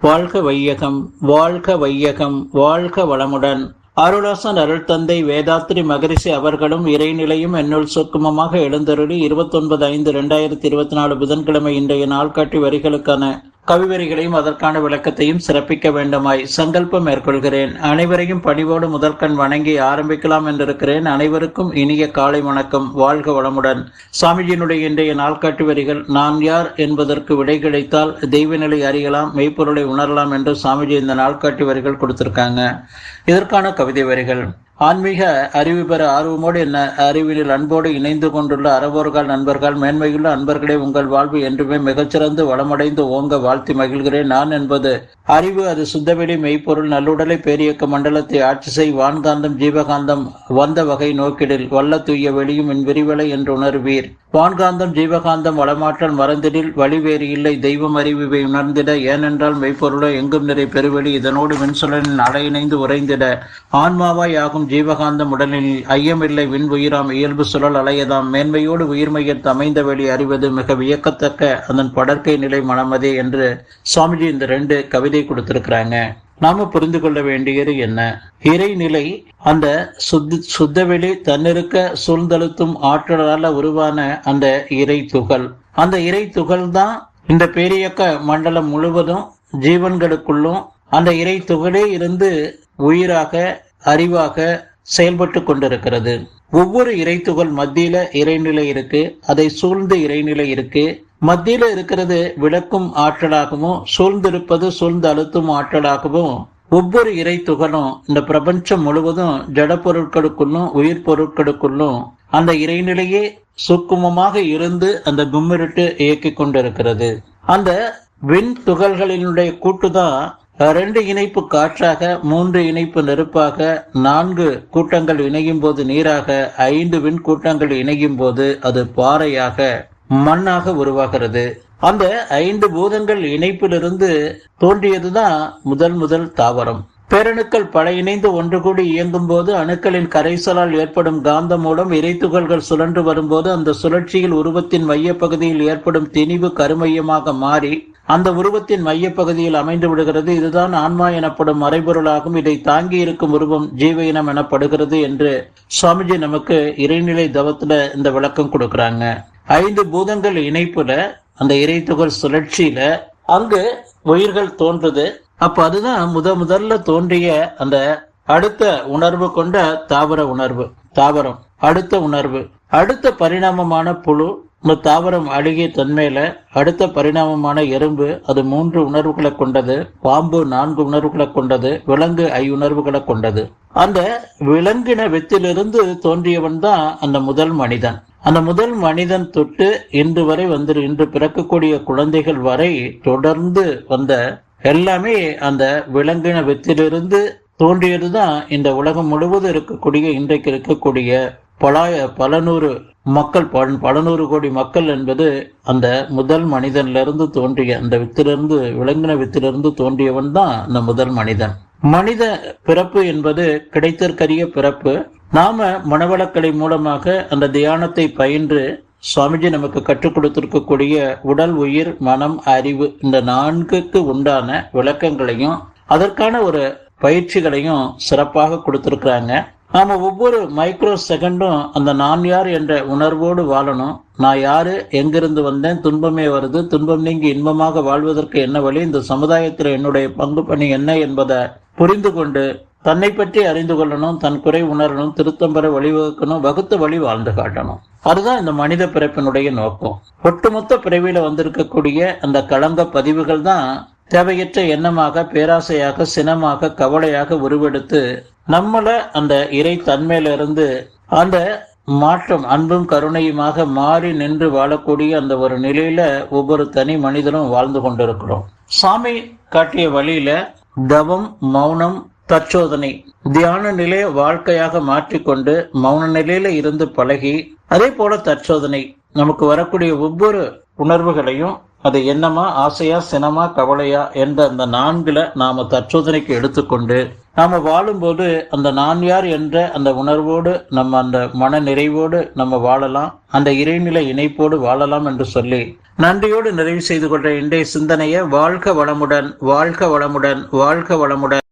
வாழ்க வையகம் வாழ்க வையகம் வாழ்க வளமுடன். அருளாசன் அருள் தந்தை வேதாத்ரி மகரிஷி அவர்களும் இறைநிலையும் என்னுள் சுக்குமமாக எழுந்தருளி இருபத்தொன்பது ஐந்து ரெண்டாயிரத்தி இருபத்தி நாலு புதன்கிழமை இன்றைய நாள்காட்டி வரிகளுக்கான கவிவரிகளையும் அதற்கான விளக்கத்தையும் சிறப்பிக்க வேண்டுமாய் சங்கல்பம் மேற்கொள்கிறேன். அனைவரையும் பணிவோடு முதற்கண் வணங்கி ஆரம்பிக்கலாம் என்றிருக்கிறேன். அனைவருக்கும் இனிய காலை வணக்கம். வாழ்க வளமுடன். சாமிஜியினுடைய இன்றைய நாள்காட்டு வரிகள் நான் யார் என்பதற்கு விடை கிடைத்தால் தெய்வநிலை அறியலாம் மெய்ப்பொருளை உணரலாம் என்று சாமிஜி இந்த நாள்காட்டி வரிகள் கொடுத்திருக்காங்க. இதற்கான கவிதை வரிகள் ஆன்மீக அறிவு பெற ஆர்வமோடு என்ன அறிவினில் அன்போடு இணைந்து கொண்டுள்ள அறவோர்கள் நண்பர்கள் மேன்மையுள்ள அன்பர்களே உங்கள் வாழ்வு என்றுமே மிகச்சிறந்து வளமடைந்து ஓங்க வாழ்த்தி மகிழ்கிறேன். நான் என்பது அறிவு அது சுத்தவெளி மெய்ப்பொருள் நல்லுடலை பேரியக்க மண்டலத்தை ஆட்சி செய் வான்காந்தம் ஜீவகாந்தம் வந்த வகை நோக்கிடில் வல்ல தூய வெளியும் என் விரிவலை என்று உணர்வீர். வான்காந்தம் ஜீவகாந்தம் வளமாற்றல் மறந்திடில் வழிவேறு இல்லை தெய்வம் அறிவிவை உணர்ந்திட ஏனென்றால் மெய்ப்பொருளோ எங்கும் நிறை பெருவெளி இதனோடு மின்சுழலின் அலையிணைந்து உறைந்திட. ஆன்மாவாய் ஆகும் ஜீவகாந்தம் உடலில் ஐயமில்லை விண் உயிராம் இயல்பு சுழல் அலையதாம். மேன்மையோடு உயிர்மையத்து அமைந்த வெளி அறிவது மிக வியக்கத்தக்க அதன் படற்கை நிலை மனமதே என்று சுவாமிஜி இந்த ரெண்டு கவிதை கொடுத்திருக்கிறாங்க. நாம புரிந்து கொள்ள வேண்டியது என்ன? இறைநிலை அந்த சுத்த சுத்தவெளி தன்னிருக்க சூழ்ந்தழுத்தும் ஆற்றலால உருவான அந்த இறை துகள். அந்த இறை துகள் தான் இந்த பேரியக்க மண்டலம் முழுவதும் ஜீவன்களுக்குள்ளும் அந்த இறை துகளே இருந்து உயிராக அறிவாக செயல்பட்டு கொண்டிருக்கிறது. ஒவ்வொரு இறைத்துகள் மத்தியில இறைநிலை இருக்கு அதை சூழ்ந்து இறைநிலை இருக்கு. மத்தியில இருக்கிறது விளக்கும் ஆற்றலாகவும் சூழ்ந்திருப்பது சூழ்ந்து அழுத்தும் ஆற்றலாகவும் ஒவ்வொரு இறை துகளும் இந்த பிரபஞ்சம் முழுவதும் ஜட பொருட்களுக்குள்ளும் உயிர் பொருட்களுக்குள்ளும் அந்த இறைநிலையே சுக்குமமாக இருந்து அந்த கும்மிருட்டு இயக்கிக் கொண்டிருக்கிறது. அந்த விண் துகள்களினுடைய கூட்டுதான் ரெண்டு இணைப்பு காற்றாக மூன்று இணைப்பு நெருப்பாக நான்கு கூட்டங்கள் இணையும் போது நீராக ஐந்து விண் கூட்டங்கள் இணையும் போது அது பாறையாக மண்ணாக உருவாகிறது. அந்த ஐந்து பூதங்கள் இணைப்பிலிருந்து தோன்றியதுதான் முதல் முதல் தாவரம். பேரணுக்கள் பல இணைந்து ஒன்று கூடி இயங்கும் போது அணுக்களின் கரைசலால் ஏற்படும் காந்தம் மூலம் இறைத்துகள்கள் சுழன்று வரும்போது அந்த சுழற்சியில் உருவத்தின் மையப்பகுதியில் ஏற்படும் திணிவு கருமையமாக மாறி அந்த உருவத்தின் மையப்பகுதியில் அமைந்து விடுகிறது. இதுதான் ஆன்மா எனப்படும் மறைபொருளாகும். இதை தாங்கி இருக்கும் உருவம் ஜீவ இனம் எனப்படுகிறது என்று சுவாமிஜி நமக்கு இறைநிலை தவத்துல இந்த விளக்கம் கொடுக்கறாங்க. ஐந்து பூதங்கள் இணைப்புல அந்த இறைத்துகள் சுழற்சியில அங்கு உயிர்கள் தோன்றுது. அப்ப அதுதான் முத முதல்ல தோன்றிய அந்த அடுத்த உணர்வு கொண்ட தாவர உணர்வு தாவரம் அடுத்த உணர்வு. அடுத்த பரிணாமமான புழு இந்த தாவரம் அழுகிய தன்மையில அடுத்த பரிணாமமான எறும்பு அது மூன்று உணர்வுகளை கொண்டது பாம்பு நான்கு உணர்வுகளை கொண்டது விலங்கு ஐ உணர்வுகளை கொண்டது. அந்த விலங்கின வெத்திலிருந்து தோன்றியவன் தான் அந்த முதல் மனிதன். அந்த முதல் மனிதன் தொட்டு இன்று வரை வந்து இன்று பிறக்கக்கூடிய குழந்தைகள் வரை தொடர்ந்து வந்த எல்லாமே அந்த விலங்கின தோன்றியது தோன்றியதுதான் இந்த உலகம் முழுவதும் இருக்கக்கூடிய இன்றைக்கு இருக்கக்கூடிய பலாய பல நூறு மக்கள் பல பலநூறு கோடி மக்கள் என்பது அந்த முதல் மனிதன்லிருந்து தோன்றிய அந்த வித்திலிருந்து விலங்கின வித்திலிருந்து தோன்றியவன் தான் அந்த முதல் மனிதன். மனித பிறப்பு என்பது கிடைத்தற்கரிய பிறப்பு. நாம மனவளக்கலை மூலமாக அந்த தியானத்தை பயின்று சுவாமிஜி நமக்கு கற்றுக் கொடுத்திருக்கக்கூடிய உடல் உயிர் மனம் அறிவு இந்த நான்குக்கு உண்டான விளக்கங்களையும் அதற்கான ஒரு பயிற்சிகளையும் சிறப்பாக கொடுத்திருக்கிறாங்க. நாம் ஒவ்வொரு மைக்ரோ செகண்டும் அந்த நான் யார் என்ற உணர்வோடு வாழணும். நான் யாரு எங்கிருந்து வந்தேன் துன்பமே வருது துன்பம் நீங்கி இன்பமாக வாழ்வதற்கு என்ன வழி இந்த சமுதாயத்தில் என்னுடைய பங்கு பணி என்ன என்பதை புரிந்து கொண்டு தன்னை பற்றி அறிந்து கொள்ளணும் தன் குறை உணரணும் திருத்தம் பெற வழிவகுக்கணும் வகுத்த வழி வாழ்ந்து காட்டணும். அதுதான் இந்த மனித பிறப்பினுடைய நோக்கம். ஒட்டுமொத்த பிறவியில வந்திருக்கக்கூடிய அந்த களங்க பதிவுகள் தான் தேவையற்ற எண்ணமாக பேராசையாக சினமாக கவலையாக உருவெடுத்து நம்மள அந்த இறை தன்மையில இருந்து அந்த மாற்றம் அன்பும் கருணையுமாக மாறி நின்று வாழக்கூடிய அந்த ஒரு நிலையில ஒவ்வொரு தனி மனிதனும் வாழ்ந்து கொண்டிருக்கிறோம். சாமி காட்டிய வழியில தவம் மௌனம் தற்சோதனை தியான நிலைய வாழ்க்கையாக மாற்றிக்கொண்டு மௌன நிலையில இருந்து பழகி அதே போல தற்சோதனை நமக்கு வரக்கூடிய ஒவ்வொரு உணர்வுகளையும் அது என்னமா ஆசையா சினமா கவலையா என்ற அந்த நான்குல நாம தற்சோதனைக்கு எடுத்துக்கொண்டு நாம வாழும்போது அந்த நான் யார் என்ற அந்த உணர்வோடு நம்ம அந்த மன நிறைவோடு நம்ம வாழலாம் அந்த இறைநிலை இணைப்போடு வாழலாம் என்று சொல்லி நன்றியோடு நிறைவு செய்து கொண்ட இன்றைய சிந்தனையை வாழ்க வளமுடன் வாழ்க வளமுடன் வாழ்க வளமுடன்.